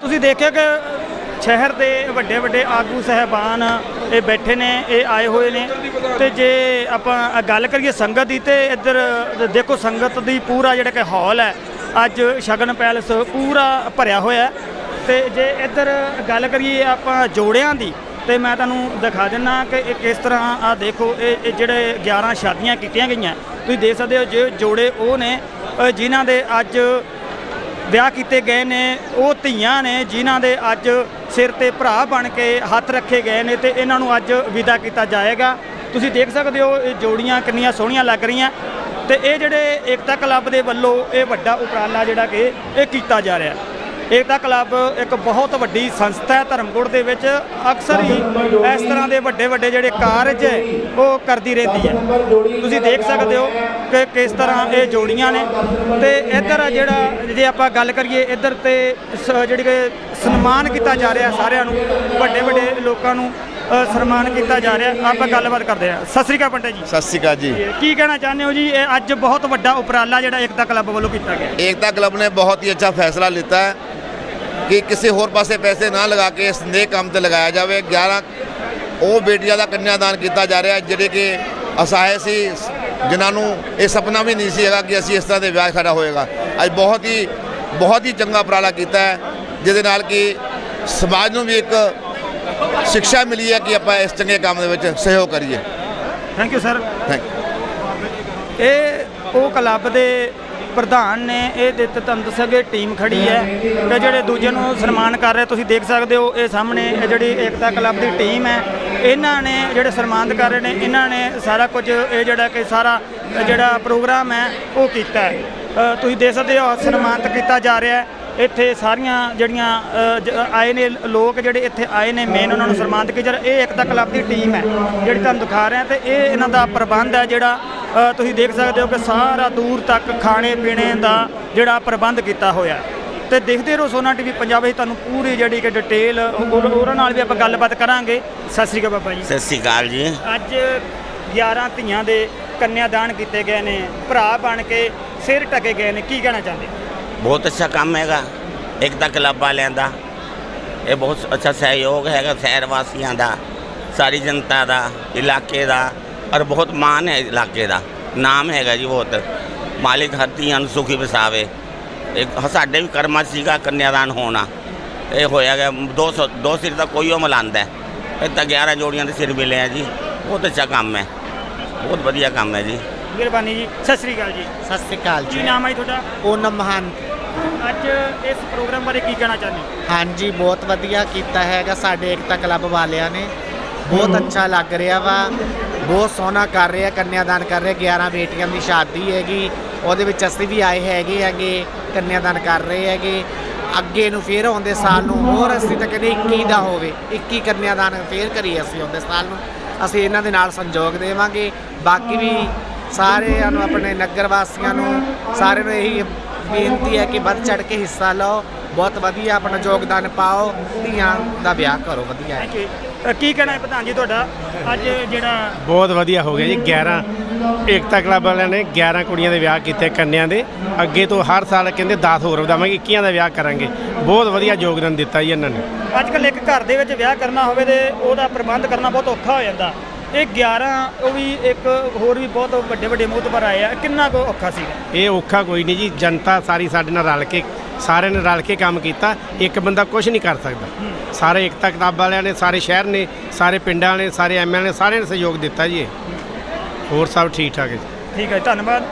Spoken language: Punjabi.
ਤੁਸੀਂ ਦੇਖਿਆ ਕਿ ਸ਼ਹਿਰ ਦੇ ਵੱਡੇ ਵੱਡੇ ਆਗੂ ਸਹਿਬਾਨ ਇਹ ਬੈਠੇ ਨੇ, ਇਹ ਆਏ ਹੋਏ ਨੇ ਤੇ ਜੇ ਆਪਾਂ ਗੱਲ ਕਰੀਏ ਸੰਗਤ ਦੀ ਤੇ ਇੱਧਰ ਦੇਖੋ ਸੰਗਤ ਦੀ ਪੂਰਾ ਜਿਹੜਾ ਕਿ ਹਾਲ ਹੈ, ਅੱਜ ਸ਼ਗਨ ਪੈਲਸ ਪੂਰਾ ਭਰਿਆ ਹੋਇਆ ਹੈ। ਤੇ ਜੇ ਇੱਧਰ ਗੱਲ ਕਰੀਏ ਆਪਾਂ ਜੋੜਿਆਂ ਦੀ ਤੇ ਮੈਂ ਤੁਹਾਨੂੰ ਦਿਖਾ ਦਿੰਨਾ ਕਿ ਇਹ ਕਿਸ ਤਰ੍ਹਾਂ ਆ ਦੇਖੋ, ਇਹ ਇਹ ਜਿਹੜੇ 11 ਸ਼ਾਦੀਆਂ ਕੀਤੀਆਂ ਗਈਆਂ, ਤੁਸੀਂ ਦੇਖ ਸਕਦੇ ਹੋ ਜੇ ਜੋੜੇ ਉਹ ਨੇ ਜਿਨ੍ਹਾਂ ਦੇ ਅੱਜ ਵਿਆਹ ਕੀਤੇ ਗਏ ਨੇ, ਉਹ ਧੀਆਂ ਨੇ ਜਿਨ੍ਹਾਂ ਦੇ ਅੱਜ ਸਿਰ ਤੇ ਭਰਾ ਬਣ ਕੇ ਹੱਥ ਰੱਖੇ ਗਏ ਨੇ ਤੇ ਇਹਨਾਂ ਨੂੰ ਅੱਜ ਵਿਦਾ ਕੀਤਾ ਜਾਏਗਾ। ਤੁਸੀਂ ਦੇਖ ਸਕਦੇ ਹੋ, ਇਹ ਜੋੜੀਆਂ ਕਿੰਨੀਆਂ ਸੋਹਣੀਆਂ ਲੱਗ ਰਹੀਆਂ ਤੇ ਇਹ ਜਿਹੜੇ ਏਕਤਾ ਕਲੱਬ ਦੇ ਵੱਲੋਂ ਇਹ ਵੱਡਾ ਉਪਰਾਲਾ ਜਿਹੜਾ ਕਿ ਇਹ ਕੀਤਾ ਜਾ ਰਿਹਾ। ਏਕਤਾ ਕਲੱਬ ਇੱਕ ਬਹੁਤ ਵੱਡੀ ਸੰਸਥਾ ਹੈ ਧਰਮਕੋਟ ਦੇ ਵਿੱਚ। ਅਕਸਰ ਹੀ ਇਸ ਤਰ੍ਹਾਂ ਦੇ ਵੱਡੇ ਵੱਡੇ ਜਿਹੜੇ ਕਾਰਜ ਹੈ ਉਹ ਕਰਦੀ ਰਹਿੰਦੀ ਹੈ। ਤੁਸੀਂ ਦੇਖ ਸਕਦੇ ਹੋ ਕਿ ਕਿਸ ਤਰ੍ਹਾਂ ਇਹ ਜੋੜੀਆਂ ਨੇ। ਤੇ ਇੱਧਰ ਜਿਹੜਾ ਜੇ ਆਪਾਂ ਗੱਲ ਕਰੀਏ ਇੱਧਰ ਤੇ ਜਿਹੜੀ ਕਿ ਸਨਮਾਨ ਕੀਤਾ ਜਾ ਰਿਹਾ ਸਾਰਿਆਂ ਨੂੰ ਵੱਡੇ ਵੱਡੇ ਲੋਕਾਂ ਨੂੰ ਸਨਮਾਨ ਕੀਤਾ ਜਾ ਰਿਹਾ। ਆਪਾਂ ਗੱਲਬਾਤ ਕਰਦੇ ਹਾਂ। ਸਤਿ ਸ੍ਰੀ ਅਕਾਲ ਪੰਡਿਤ ਜੀ। ਸਤਿ ਸ਼੍ਰੀ ਅਕਾਲ ਜੀ। ਕੀ ਕਹਿਣਾ ਚਾਹੁੰਦੇ ਹੋ ਜੀ? ਇਹ ਅੱਜ ਬਹੁਤ ਵੱਡਾ ਉਪਰਾਲਾ ਜਿਹੜਾ ਏਕਤਾ ਕਲੱਬ ਵੱਲੋਂ ਕੀਤਾ ਗਿਆ। ਏਕਤਾ ਕਲੱਬ ਨੇ ਬਹੁਤ ਹੀ ਅੱਛਾ ਫੈਸਲਾ ਲਿੱਤਾ ਹੈ। ਕਿ ਕਿਸੇ ਹੋਰ ਪਾਸੇ ਪੈਸੇ ਨਾ ਲਗਾ ਕੇ ਇਸ ਨੇਕ ਕੰਮ ਤੇ ਲਗਾਇਆ ਜਾਵੇ। 11 ਉਹ ਬੇਟੀਆਂ ਦਾ ਕੰਨਿਆਦਾਨ ਕੀਤਾ ਜਾ ਰਿਹਾ ਜਿਹੜੇ ਕਿ ਅਸਹਾਏ ਸੀ ਜਿਨ੍ਹਾਂ ਨੂੰ ਇਹ ਸੁਪਨਾ ਵੀ ਨਹੀਂ ਸੀ ਹੈਗਾ ਕਿ ਅਸੀਂ ਇਸ ਤਰ੍ਹਾਂ ਦੇ ਵਿਆਹ ਖੜਾ ਹੋਏਗਾ। ਅੱਜ ਬਹੁਤ ਹੀ ਬਹੁਤ ਹੀ ਚੰਗਾ ਉਪਰਾਲਾ ਕੀਤਾ ਹੈ ਜਿਹਦੇ ਨਾਲ ਕਿ ਸਮਾਜ ਨੂੰ ਵੀ ਇੱਕ ਸਿੱਖਿਆ ਮਿਲੀ ਹੈ ਕਿ ਆਪਾਂ ਇਸ ਚੰਗੇ ਕੰਮ ਦੇ ਵਿੱਚ ਸਹਿਯੋਗ ਕਰੀਏ। ਥੈਂਕ ਯੂ ਸਰ ਥੈਂਕ ਇਹ ਉਹ ਕਲੱਬ ਦੇ ਪ੍ਰਧਾਨ ਨੇ ਇਹ ਦਿੱਤੇ ਤੁਹਾਨੂੰ ਦੱਸਿਆ ਕਿ ਟੀਮ ਖੜੀ ਹੈ ਕਿ ਜਿਹੜੇ ਦੂਜੇ ਨੂੰ ਸਨਮਾਨ ਕਰ ਰਹੇ, ਤੁਸੀਂ ਦੇਖ ਸਕਦੇ ਹੋ ਇਹ ਸਾਹਮਣੇ ਇਹ ਜਿਹੜੀ ਏਕਤਾ ਕਲੱਬ ਦੀ ਟੀਮ ਹੈ। ਇਹਨਾਂ ਨੇ ਜਿਹੜੇ ਸਨਮਾਨਿਤ ਕਰ ਰਹੇ ਨੇ, ਇਹਨਾਂ ਨੇ ਸਾਰਾ ਕੁਝ ਇਹ ਜਿਹੜਾ ਕਿ ਸਾਰਾ ਜਿਹੜਾ ਪ੍ਰੋਗਰਾਮ ਹੈ, ਉਹ ਕੀਤਾ ਹੈ। ਤੁਸੀਂ ਦੇਖ ਸਕਦੇ ਹੋ ਸਨਮਾਨਿਤ ਕੀਤਾ ਜਾ ਰਿਹਾ ਹੈ। ਇੱਥੇ ਸਾਰੀਆਂ ਜਿਹੜੀਆਂ ਆਏ ਨੇ ਲੋਕ ਜਿਹੜੇ ਇੱਥੇ ਆਏ ਨੇ ਮੇਨ ਉਹਨਾਂ ਨੂੰ ਸਨਮਾਨਿਤ ਕੀਤਾ ਜਾ ਰਿਹਾ। ਇਹ ਏਕਤਾ ਕਲੱਬ ਦੀ ਟੀਮ ਹੈ, ਜਿਹੜੀ ਤੁਹਾਨੂੰ ਦਿਖਾ ਰਿਹਾ ਤੇ ਇਹ ਇਹਨਾਂ ਦਾ ਪ੍ਰਬੰਧ ਹੈ ਜਿਹੜਾ ਤੁਸੀਂ ਦੇਖ ਸਕਦੇ ਹੋ ਕਿ ਸਾਰਾ ਦੂਰ ਤੱਕ ਖਾਣੇ ਪੀਣੇ ਦਾ ਜਿਹੜਾ ਪ੍ਰਬੰਧ ਕੀਤਾ ਹੋਇਆ। ਤੇ ਦੇਖਦੇ ਰਹੋ ਸੋਨਾ ਟੀਵੀ ਪੰਜਾਬ ਵਿੱਚ ਤੁਹਾਨੂੰ ਪੂਰੀ ਜਿਹੜੀ ਕਿ ਡਿਟੇਲ ਉਹਨਾਂ ਨਾਲ ਵੀ ਆਪਾਂ ਗੱਲਬਾਤ ਕਰਾਂਗੇ। ਸਤਿ ਸ੍ਰੀ ਅਕਾਲ ਬਾਬਾ ਜੀ। ਸਤਿ ਸ਼੍ਰੀ ਅਕਾਲ ਜੀ। ਅੱਜ 11 ਧੀਆਂ ਦੇ ਕੰਨਿਆਦਾਨ ਕੀਤੇ ਗਏ ਨੇ ਭਰਾ ਬਣ ਕੇ ਸਿਰ ਟਕੇ ਗਏ ਨੇ ਕੀ ਕਹਿਣਾ ਚਾਹੁੰਦੇ? ਬਹੁਤ ਅੱਛਾ ਕੰਮ ਹੈਗਾ ਏਕਤਾ ਕਲੱਬ ਵਾਲਿਆਂ ਦਾ। ਇਹ ਬਹੁਤ ਅੱਛਾ ਸਹਿਯੋਗ ਹੈਗਾ ਸ਼ਹਿਰ ਵਾਸੀਆਂ ਦਾ ਸਾਰੀ ਜਨਤਾ ਦਾ ਇਲਾਕੇ ਦਾ। ਔਰ ਬਹੁਤ ਮਾਣ ਹੈ ਇਲਾਕੇ ਦਾ। ਨਾਮ ਹੈਗਾ ਜੀ ਬਹੁਤ। ਮਾਲਿਕ ਹਰ ਧੀਆਂ ਨੂੰ ਸੁਖੀ ਵਸਾਵੇ। ਇੱਕ ਸਾਡੇ ਵੀ ਕਰਮਾਂ 'ਚ ਸੀਗਾ ਕੰਨਿਆਦਾਨ ਹੋਣਾ। ਇਹ ਹੋਇਆ ਗਿਆ ਦੋ ਸੌ ਦੋ ਸਿਰ ਦਾ ਕੋਈ ਉਹ ਮਲਾਂਦਾ ਹੈ। ਇਹ ਤਾਂ 11 ਜੋੜੀਆਂ ਦੇ ਸਿਰ ਮਿਲੇ ਆ ਜੀ। ਬਹੁਤ ਅੱਛਾ ਕੰਮ ਹੈ। ਬਹੁਤ ਵਧੀਆ ਕੰਮ ਹੈ ਜੀ। ਮਿਹਰਬਾਨੀ ਜੀ। ਸਤਿ ਸ੍ਰੀ ਅਕਾਲ ਜੀ। ਸਤਿ ਸ੍ਰੀ ਅਕਾਲ ਕੀ ਜੀ ਨਾਮ ਹੈ ਜੀ ਤੁਹਾਡਾ? ਪੂਨਮ ਮਹਾਨ ਅੱਜ ਇਸ ਪ੍ਰੋਗਰਾਮ ਬਾਰੇ ਕੀ ਕਹਿਣਾ ਚਾਹੁੰਦੇ ਹੋ? ਹਾਂਜੀ ਬਹੁਤ ਵਧੀਆ ਕੀਤਾ ਹੈਗਾ ਸਾਡੇ ਏਕਤਾ ਕਲੱਬ ਵਾਲਿਆਂ ਨੇ। ਬਹੁਤ ਅੱਛਾ ਲੱਗ ਰਿਹਾ ਵਾ। ਬਹੁਤ ਸੋਹਣਾ ਕਰ ਰਿਹਾ ਕੰਨਿਆਦਾਨ ਕਰ ਰਹੇ 11 ਬੇਟੀਆਂ ਦੀ ਸ਼ਾਦੀ ਹੈਗੀ, ਉਹਦੇ ਵਿੱਚ ਅਸੀਂ ਵੀ ਆਏ ਹੈਗੇ ਹੈਗੇ, ਕੰਨਿਆਦਾਨ ਕਰ ਰਹੇ ਹੈਗੇ। ਅੱਗੇ ਨੂੰ ਫੇਰ ਆਉਂਦੇ ਸਾਲ ਨੂੰ, ਹੋਰ ਅਸੀਂ ਤਾਂ ਕਹਿੰਦੇ 21 ਦਾ ਹੋਵੇ 21 ਕੰਨਿਆਦਾਨ ਫੇਰ ਕਰੀਏ ਅਸੀਂ ਆਉਂਦੇ ਸਾਲ ਨੂੰ। ਅਸੀਂ ਇਹਨਾਂ ਦੇ ਨਾਲ ਸੰਯੋਗ ਦੇਵਾਂਗੇ। ਬਾਕੀ ਵੀ ਸਾਰਿਆਂ ਨੂੰ, ਆਪਣੇ ਨਗਰ ਵਾਸੀਆਂ ਨੂੰ, ਸਾਰਿਆਂ ਨੂੰ ਇਹੀ ਬੇਨਤੀ ਹੈ ਕਿ ਵੱਧ ਚੜ ਕੇ ਹਿੱਸਾ ਲਓ। ਬਹੁਤ ਵਧੀਆ ਆਪਣਾ ਯੋਗਦਾਨ ਪਾਓ ਧੀਆਂ ਦਾ ਵਿਆਹ ਕਰੋ ਵਧੀਆ ਹੈ। ਅ, ਕੀ ਕਹਿਣਾ ਹੈ ਪ੍ਰਧਾਨ ਜੀ ਤੁਹਾਡਾ? ਅੱਜ ਜਿਹੜਾ ਬਹੁਤ ਵਧੀਆ ਹੋ ਗਿਆ ਜੀ 11 ਏਕਤਾ ਕਲੱਬ ਵਾਲਿਆਂ ਨੇ 11 ਕੁੜੀਆਂ ਦੇ ਵਿਆਹ ਕੀਤੇ ਕੰਨਿਆਂ ਦੇ। ਅੱਗੇ ਤੋਂ ਹਰ ਸਾਲ ਕਹਿੰਦੇ 10 ਹੋਰ ਵਧਾਵਾਂਗੇ 21 ਦਾ ਵਿਆਹ ਕਰਾਂਗੇ। ਬਹੁਤ ਵਧੀਆ ਯੋਗਦਾਨ ਦਿੱਤਾ ਜੀ ਇਹਨਾਂ ਨੇ। ਅੱਜ ਕੱਲ੍ਹ ਇੱਕ ਘਰ ਦੇ ਵਿੱਚ ਵਿਆਹ ਕਰਨਾ ਹੋਵੇ ਤੇ ਉਹਦਾ ਪ੍ਰਬੰਧ ਕਰਨਾ ਬਹੁਤ ਔਖਾ ਹੋ ਜਾਂਦਾ। ਇਹ 11 ਉਹ ਵੀ ਇੱਕ ਹੋਰ ਵੀ ਬਹੁਤ ਵੱਡੇ ਵੱਡੇ ਮੋਹਤਬਰ ਆਏ ਆ। ਕਿੰਨਾ ਕੁ ਔਖਾ ਸੀਗਾ? ਇਹ ਔਖਾ ਕੋਈ ਨਹੀਂ ਜੀ ਜਨਤਾ ਸਾਰੀ ਸਾਡੇ ਨਾਲ ਰਲ ਕੇ ਸਾਰਿਆਂ ਨੇ ਰਲ ਕੇ ਕੰਮ ਕੀਤਾ, ਇੱਕ ਬੰਦਾ ਕੁਝ ਨਹੀਂ ਕਰ ਸਕਦਾ। ਸਾਰੇ ਏਕਤਾ ਕਲੱਬ ਵਾਲਿਆਂ ਨੇ, ਸਾਰੇ ਸ਼ਹਿਰ ਨੇ, ਸਾਰੇ ਪਿੰਡਾਂ ਵਾਲੇ, ਸਾਰੇ ਐਮਐਲ ਨੇ ਸਾਰਿਆਂ ਨੇ ਸਹਿਯੋਗ ਦਿੱਤਾ ਜੀ ਇਹ। ਹੋਰ ਸਭ ਠੀਕ ਠਾਕ ਹੈ ਜੀ। ਠੀਕ ਹੈ ਧੰਨਵਾਦ।